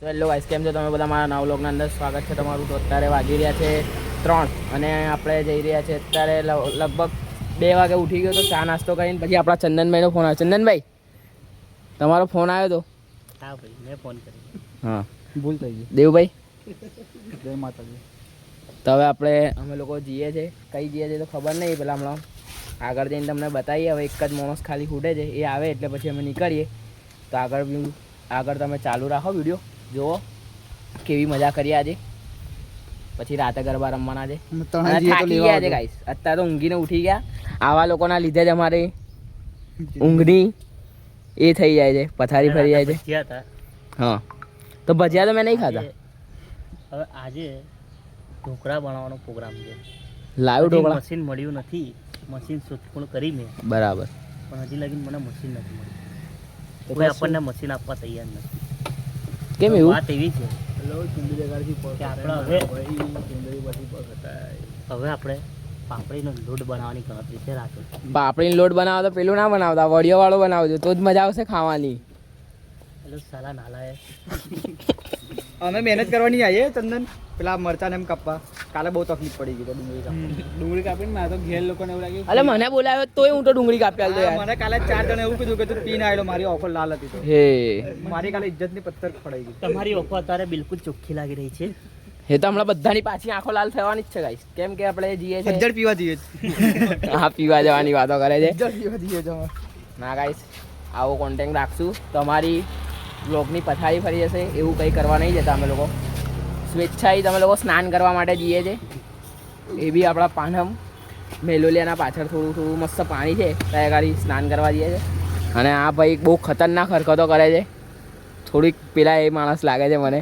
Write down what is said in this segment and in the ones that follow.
તો hello guys કેમ છો? તમે બધા મારા નવ લોકના અંદર સ્વાગત છે તમારું. તો અત્યારે વાગી રહ્યા છે ત્રણ અને આપણે જઈ રહ્યા છે અત્યારે લગભગ બે વાગે ઉઠી ગયો તો ચા નાસ્તો કરીને પછી આપણા ચંદનભાઈનો ફોન આવ્યો ચંદનભાઈ તમારો ફોન આવ્યો તો? હા ભાઈ મેં ફોન કર્યો. હા. ભૂલ થઈ ગઈ. દેવભાઈ? જય માતાજી. તો હવે આપણે અમે લોકો જઈએ છીએ કઈ જઈએ છીએ તો ખબર નહીં પેલા હમણાં. આગળ જઈને તમને બતાવીએ. હવે એક જ માણસ ખાલી ખૂટે છે. એ આવે એટલે પછી અમે નીકળીએ. તો આગળ આગળ તમે ચાલુ રાખો વીડિયો જુઓ કેવી મજા કરી આજે. પછી રાતે ગરબા રમવાના છે થાકી ગયા છે ગાઈસ અત્યારે તો ઊંઘીને ઉઠી ગયા. આવા લોકોના લીધે જ અમારે ઊંઘની એ થઈ જાય છે. પથારી ફરી જાય છે. ભજીયા હા. તો ભજીયા તો મેં નહીં ખાધા? હવે આજે ઢોકળા બનાવવાનો પ્રોગ્રામ છે. લાઈવ ઢોકળા? મશીન મળ્યું નથી. મશીન શોધખોળ કરી મેં. બરાબર. પણ હજી લગીન મને મશીન નથી મળ્યું. કોઈ આપણને મશીન આપવા તૈયાર નથી. કેમ એવું વાત એવી છે હવે હવે આપણે પાપડીનો લોટ બનાવવાની ગણતરી છે રાતે પાપડીનો લોટ બનાવો તો પેલું ના બનાવતા વડિયો વાળો બનાવજો તો જ મજા આવશે ખાવાની એટલે સાલા નાલાએ અમે મહેનત કરવાની આવીએ ચંદન પેલા મરચા ને એમ કાપવા કાલે બહુ તકલીફ પડી ગઈ ડુંગળી કાપી ડુંગળી કાપીને મારે તો ઘેર લોકોને એવું લાગ્યું અલે મને બોલાવ્યો તોય હું તો ડુંગળી કાપી આલ્યો હા, યાર. મને કાલે ચાર જણ એવું કીધું કે તું પીન આયલો મારી ઓફર લાલ હતી તો. હે. મારી કાલે ઇજ્જતની પથ્થર પડાઈ ગઈ. તમારી ઓફર અત્યારે બિલકુલ ચોખ્ખી લાગી રહી છે. એ તો હમણાં બધાની પાછી આંખો લાલ થવાની જ છે ગાઈસ કેમ કે આપણે જીએ છે જડ પીવા જઈએ હા પીવા જવાની વાતો કરે છે. જડ પીવા જઈએ છે ના ગાઈસ આવો કોન્ટેક્ટ રાખશું. તમારી બ્લોગની પથારી ફરી જશે એવું કંઈ કરવા નહીં જતા અમે લોકો. સ્વેચ્છાએ તમે લોકો સ્નાન કરવા માટે જઈએ છે. એ બી આપણા પાનમ. મેલોલિયાના પાછળ થોડું થોડું મસ્ત પાણી છે. ત્યાં ગાડી સ્નાન કરવા જઈએ છે. અને આ ભાઈ બહુ ખતરનાક હરકતો કરે છે. થોડીક પેલા એ માણસ લાગે છે મને.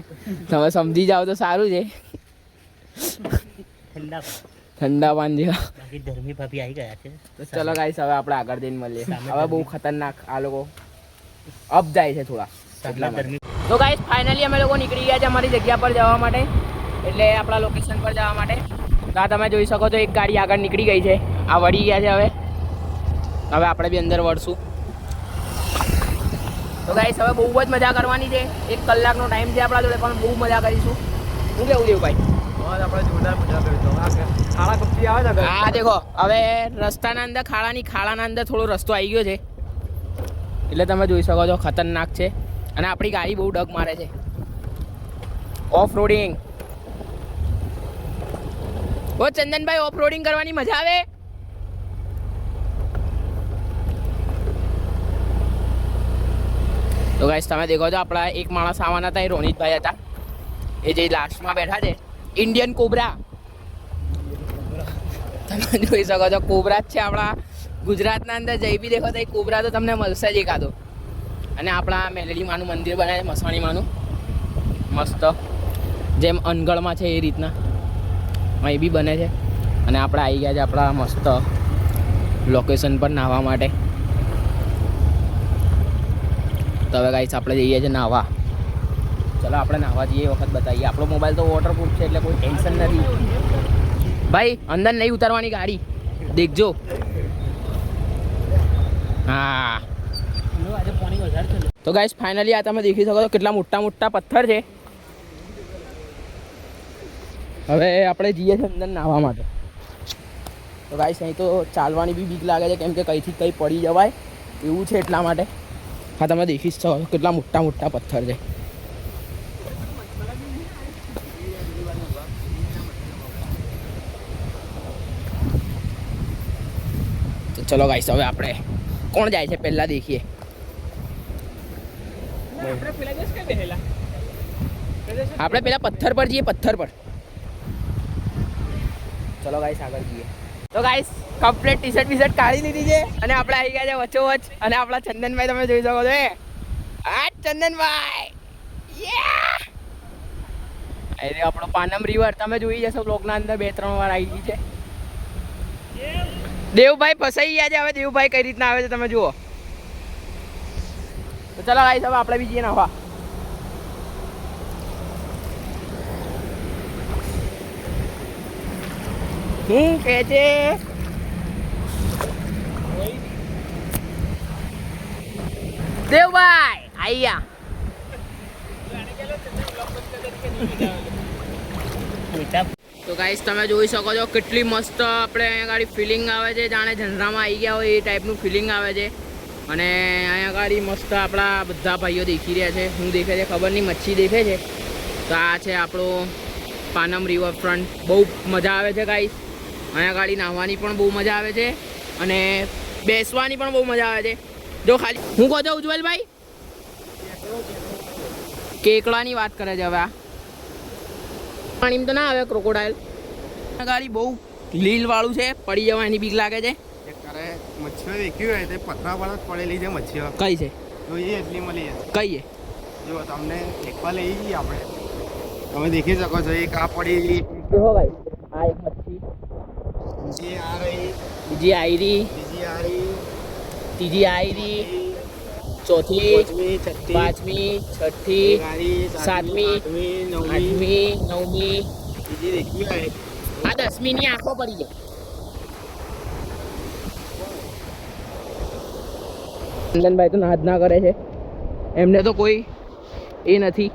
તમે સમજી જાઓ તો સારું છે. ઠંડા ઠંડા પાન જેવા. બાકી ધર્મી ભાભી આવી ગયા છે. તો ચલો ગાઈસ હવે આપણે આગળ જઈને મળીએ. હવે બહુ ખતરનાક આ લોકો અપ જાય છે થોડા. એટલા તો ગાઈસ ફાઇનલી અમે લોકો નીકળી ગયા છે અમારી જગ્યા પર જવા માટે એટલે આપણા લોકેશન પર જવા માટે. તો આ તમે જોઈ શકો છો એક ગાડી આગળ નીકળી ગઈ છે. આ વળી ગયા છે હવે. હવે આપણે બી અંદર વળશું. તો ગાઈસ હવે બહુ જ મજા કરવાની છે. એક કલાકનો ટાઈમ છે આપણા જોડે પણ બહુ મજા કરીશું. શું કેવું દેવું ભાઈ? ને દેખો. હવે રસ્તાના અંદર ખાડાની ખાડાના અંદર થોડો રસ્તો આવી ગયો છે. એટલે તમે જોઈ શકો છો ખતરનાક છે. અને આપણી ગાડી બહુ ડગ મારે છે. ઓફ રોડિંગ ઓ ચંદનભાઈ ઓફ રોડિંગ કરવાની મજા આવે? તો ગાઈસ તમે દેખો છો આપણા એક માણસ આવવાના હતા, એ રોનિતભાઈ હતા. એ જે લાસ્ટમાં બેઠા છે ઇન્ડિયન કોબરા તમે જોઈ શકો છો કોબરા જ છે આપણા ગુજરાતના અંદર. જઈ બી દેખો તો એ કોબરા તો તમને મળશે જ એકાદો. અને આપણા મેલડી માનું મંદિર બને છે માનું. મસ્ત. જેમ અનગઢમાં છે એ રીતના. અહીં બી બને છે. અને આપણે આવી ગયા છે આપણા મસ્ત લોકેશન પર નાહવા માટે. તો હવે ગાઈસ આપણે જઈએ છીએ નાહવા. ચલો આપણે નાહવા જઈએ વખત બતાવીએ. આપણો મોબાઈલ તો વોટરપ્રૂફ છે એટલે કોઈ ટેન્શન નથી. ભાઈ, અંદર નહીં ઉતારવાની ગાડી. દેખજો. હા. તો ગાઈસ ફાઇનલી આ તમે દેખી શકો છો કેટલા મોટા મોટા પથ્થર છે. હવે આપણે જઈએ છીએ અંદર નાહવા માટે. તો ગાઈસ અહીં તો ચાલવાની બી બીક લાગે છે, કેમ કે કંઈથી કંઈ પડી જવાય. એવું છે એટલા માટે. હા, તમે દેખી શકો છો કેટલા મોટા મોટા પથ્થર છે. તો ચલો ગાઈસ હવે આપણે કોણ જાય છે પહેલાં દેખીએ. આપણે પેલા પથ્થર પર જઈએ, પથ્થર પર. ચલો ગાઈસ આગળ જઈએ. તો guys complete T shirt T shirt કાઢી લીધી છે. અને આપણે આવી ગયા છે વચ્ચોવચ અને આપણા ચંદનભાઈ તમે જોઈ શકો છો આ ચંદનભાઈ! અરે આપણો પાનમ રિવર તમે જોઈ જશો બ્લોગના અંદર બે, ત્રણ વાર આવી ગઈ છે. દેવભાઈ ફસાઈ ગયા છે. હવે દેવભાઈ કઈ રીતના આવે છે તમે જુઓ. તો ચાલો ગાઈસ, હવે આપણે બીજી નાખવા. શું કે છે? દેવભાઈ, આયા. તો ગાઈસ, તમે જોઈ શકો છો કેટલી મસ્ત આપણે અહીંયા ગાડી ફિલિંગ આવે છે. જાણે ઝંડામાં આવી ગયા હોય એ ટાઈપનું ફિલિંગ આવે છે. અને અહીંયા ગાડી મસ્ત આપણા બધા ભાઈઓ દેખી રહ્યા છે. હું દેખે છે ખબર નહીં, મચ્છી દેખે છે. તો આ છે આપણો પાનમ રિવરફ્રન્ટ બહુ મજા આવે છે ગાઈસ અહીંયા ગાડી નાહવાની પણ બહુ મજા આવે છે અને બેસવાની પણ બહુ મજા આવે છે. જો ખાલી, હું કહો છો ઉજ્જવલભાઈ? કેકડાની વાત કરે છે હવે આ. પાણીમાં તો ના આવે ક્રોકોડાઇલ ગાડી બહુ લીલ વાળું છે, પડી જવાની બીક લાગે છે. અરે મચ્છીઓ દેખી હોય તે પથરા પર જ પડેલી છે મચ્છીઓ કઈ છે? જોઈએ એટલી મળી કઈ જો તમને એકવાર લઈ જઈએ આપણે. તમે દેખી શકો છો એક આ પડી જો ભાઈ આ એક મચ્છી. બીજી આ રહી. બીજી આયરી બીજી આ રહી. ત્રીજી આયરી ચોથી પાંચમી છઠ્ઠી. પાંચમી છઠ્ઠી એક આ રહી, સાતમી, આઠમી નવમી. આઠમી નવમી. બીજી દેખી હોય. આ દસમીની આંખો પડી જાય. ચંદનભાઈ તો નાદ ના કરે છે. એમને તો કોઈ એ નથી.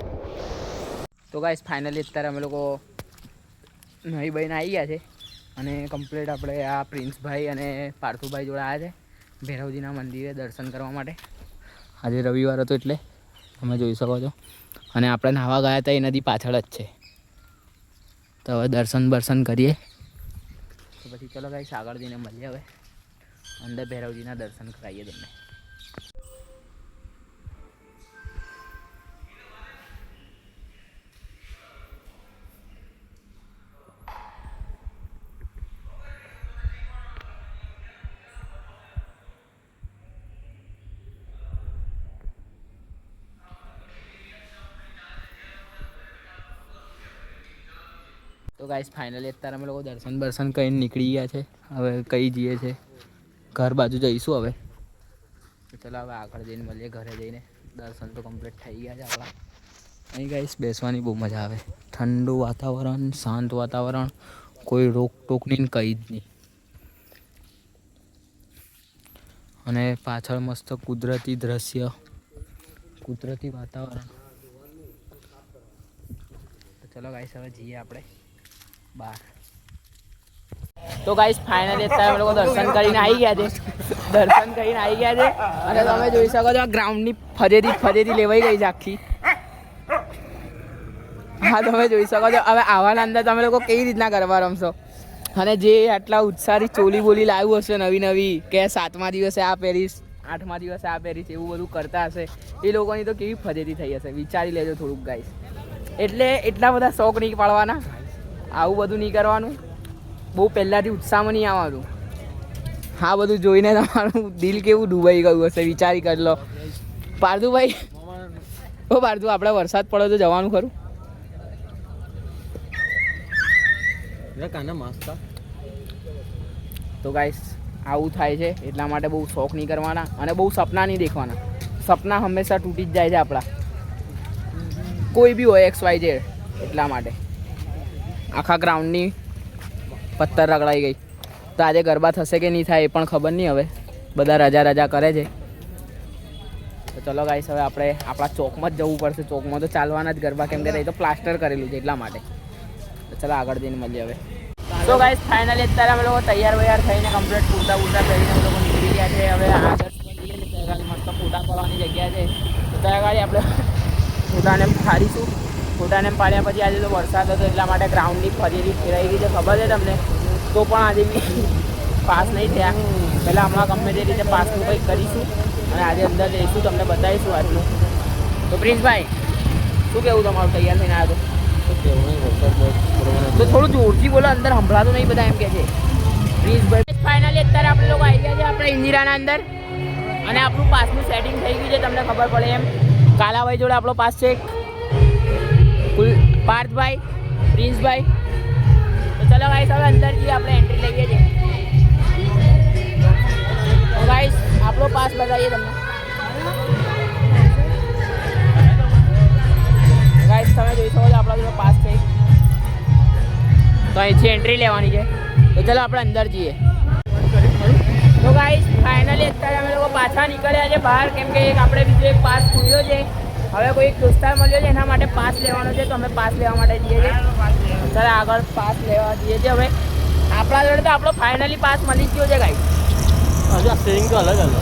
તો ગાઈસ ફાઇનલી અત્યારે અમે લોકો નહીં બહેન આવી ગયા છે અને કમ્પ્લીટ આપણે આ પ્રિન્સભાઈ અને પાર્થુભાઈ જોડે આવ્યા છે ભૈરવજીના મંદિરે દર્શન કરવા માટે. આજે રવિવાર હતો એટલે તમે જોઈ શકો છો. અને આપણે નાહવા ગયા હતા એ નદી પાછળ જ છે. તો હવે દર્શન બર્શન કરીએ. તો પછી ચલો ગાઈસ આગળ જઈને મળીએ હવે. અંદર ભૈરવજીના દર્શન કરાવીએ તમને. તો ગાઈસ ફાઇનલી અત્યારે અમે લોકો દર્શન બર્શન કરીને નીકળી ગયા છે. હવે કઈ જઈએ છે? ઘર બાજુ જઈશું હવે. ચલો હવે આગળ જઈને મળીએ ઘરે જઈને. દર્શન તો કમ્પ્લીટ થઈ ગયા છે આપણા. અહીં ગાઈસ બેસવાની બહુ મજા આવે. ઠંડુ વાતાવરણ, શાંત વાતાવરણ. કોઈ રોકટોકની કંઈ જ નહીં. અને પાછળ મસ્ત કુદરતી દ્રશ્ય. કુદરતી વાતાવરણ. ચલો ગાઈસ હવે જઈએ આપણે. તો ગાઈસ ફાઇનલી અત્યારે અમે લોકો દર્શન કરીને આવી ગયા છે. દર્શન કરીને આવી ગયા છે. અને તમે જોઈ શકો છો ગ્રાઉન્ડની ફરેથી ફરેથી લેવાઈ ગઈ છે આખી. હા, તમે જોઈ શકો છો. હવે આવાના અંદર તમે લોકો કેવી રીતના ગરબા રમશો? અને જે આટલા ઉત્સાહથી ચોલી બોલી લાવ્યું હશે નવી નવી, કે સાતમા દિવસે આ પહેરીશ, આઠમા દિવસે આ પહેરીશ, એવું બધું કરતા હશે, એ લોકોની તો કેવી ફજેતી થઈ હશે? વિચારી લેજો થોડુંક ગાઈસ એટલે એટલા બધા શોખ નહીં પાડવાના. આવું બધું નહીં કરવાનું. બહુ પહેલાંથી ઉત્સાહમાં નહીં આવવાનું. હા બધું જોઈને તમારું દિલ કેવું ડૂબાઈ ગયું હશે વિચારી કરી લો. પાર્થુભાઈ ઓ પાર્થુ આપણે વરસાદ પડે તો જવાનું ખરું. તો ગાઈસ આવું થાય છે એટલા માટે બહુ શોખ નહીં કરવાના અને બહુ સપના નહીં દેખવાના. સપના હંમેશા તૂટી જ જાય છે આપણા. કોઈ બી હોય એક્સ વાય ઝેડ એટલા માટે. આખા ગ્રાઉન્ડની પથ્થર રગડાઈ ગઈ. તો આજે ગરબા થશે કે નહીં થાય એ પણ ખબર નહીં હવે. બધા રજા રજા કરે છે. તો ચલો ગાઈસ હવે આપણે આપણા ચોકમાં જ જવું પડશે. ચોકમાં તો ચાલવાના જ ગરબા કેમ કે રહી તો પ્લાસ્ટર કરેલું છે એટલા માટે. તો ચલો આગળ જઈને મળીએ હવે. તો ગાઈસ ફાઇનલી અત્યારે અમે લોકો તૈયાર વૈયાર થઈને કમ્પ્લીટ કુર્તા બુર્તા પહેરીને અમે લોકો નીકળી ગયા છે. હવે આગળ મસ્ત ફોટા કરવાની જગ્યા છે. તો ત્યાં આગળ આપણે ફોટાને ફાડીશું ફોટાને પાડ્યા પછી આજે તો વરસાદ હતો એટલા માટે ગ્રાઉન્ડની ફરીથી ફેરાઈ ગઈ છે. ખબર છે તમને? તો પણ આજે પાસ નહીં થયા. પહેલાં હમણાં ગમે તે રીતે પાસનું કંઈક કરીશું અને આજે અંદર જઈશું તમને બતાવીશું આજનું. તો પ્રિન્સભાઈ શું કેવું તમારું? તૈયાર થઈને આવ્યો તો? થોડું જોરથી બોલો અંદર સંભળાતું નહીં બધા એમ કે છે. પ્રિન્સભાઈ. ફાઇનલી અત્યારે આપણે લોકો આવી ગયા છે આપણે ઇન્દિરાના અંદર. અને આપણું પાસનું સેટિંગ થઈ ગયું છે તમને ખબર પડે એમ. કાલાભાઈ જોડે આપણો પાસ છે પાર્થભાઈ, પ્રિન્સભાઈ. તો ચલો ગાઈસ હવે અંદર જઈએ આપણે એન્ટ્રી લઈએ છીએ. તો ગાઈસ આપણો પાસ બતાવીએ તમને. ગાઈસ તમે જોઈ શકો છો આપણા જોડે પાસ છે તો અહીંથી એન્ટ્રી લેવાની છે. તો ચલો આપણે અંદર જઈએ. તો ગાઈસ ફાઇનલી અત્યારે અમે લોકો પાછા નીકળ્યા છે બહાર. કેમ કે એક આપણે બીજો એક પાસ ખુલ્યો છે. હવે કોઈ દોસ્તાર મળ્યો છે એના માટે પાસ લેવાનો છે તો અમે પાસ લેવા માટે જઈએ છીએ. સર આગળ પાસ લેવા જઈએ છીએ. હવે આપણા જોડે તો આપણો ફાઇનલી પાસ મળી ગયો છે ગાઈ હજુ સ્ટેરિંગ તો અલગ અલગ.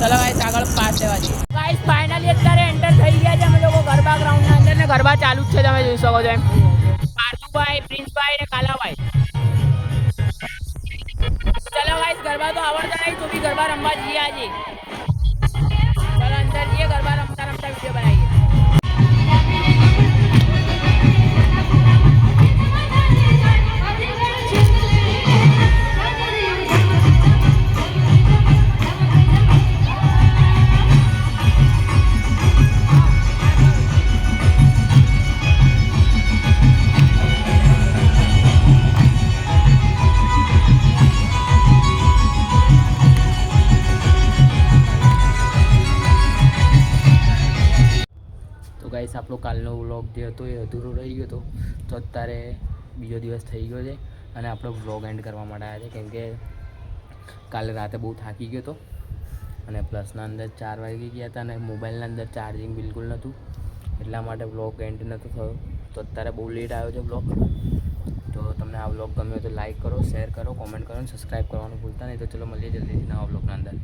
ચલો ગાઈસ આગળ પાસ લેવા જઈએ. ગાઈસ ફાઇનલી અત્યારે એન્ટર થઈ ગયા છે અમે લોકો ગરબા ગ્રાઉન્ડના અંદર ને ગરબા ચાલુ જ છે તમે જોઈ શકો છો એમ. પાર્થુભાઈ પ્રિન્સભાઈ ને કાલાભાઈ. ચલો ગાઈસ ગરબા તો આવડતા નહીં તો બી ગરબા રમવા જઈએ આજે. ચલો અંદર જઈએ ગરબા રમતા അടുത്ത വീഡിയോ പറയാം જે હતો એ અધૂરો રહી ગયો હતો. તો અત્યારે બીજો દિવસ થઈ ગયો છે અને આપણો વ્લોગ એન્ડ કરવા માટે આવ્યા છે. કેમ કે કાલે રાતે બહુ થાકી ગયો હતો અને પ્લસના અંદર ચાર વાગી ગયા હતા અને મોબાઈલના અંદર ચાર્જિંગ બિલકુલ નહોતું. એટલા માટે વ્લોગ એન્ડ નહોતો થયો. તો અત્યારે બહુ લેટ આવ્યો છે વ્લોગ તો તમને આ વ્લોગ ગમ્યો તો લાઈક કરો શેર કરો કોમેન્ટ કરો અને સબસ્ક્રાઈબ કરવાનું ભૂલતા નહીં. તો ચલો મળીએ જલ્દીથી નવા વ્લોગના અંદર.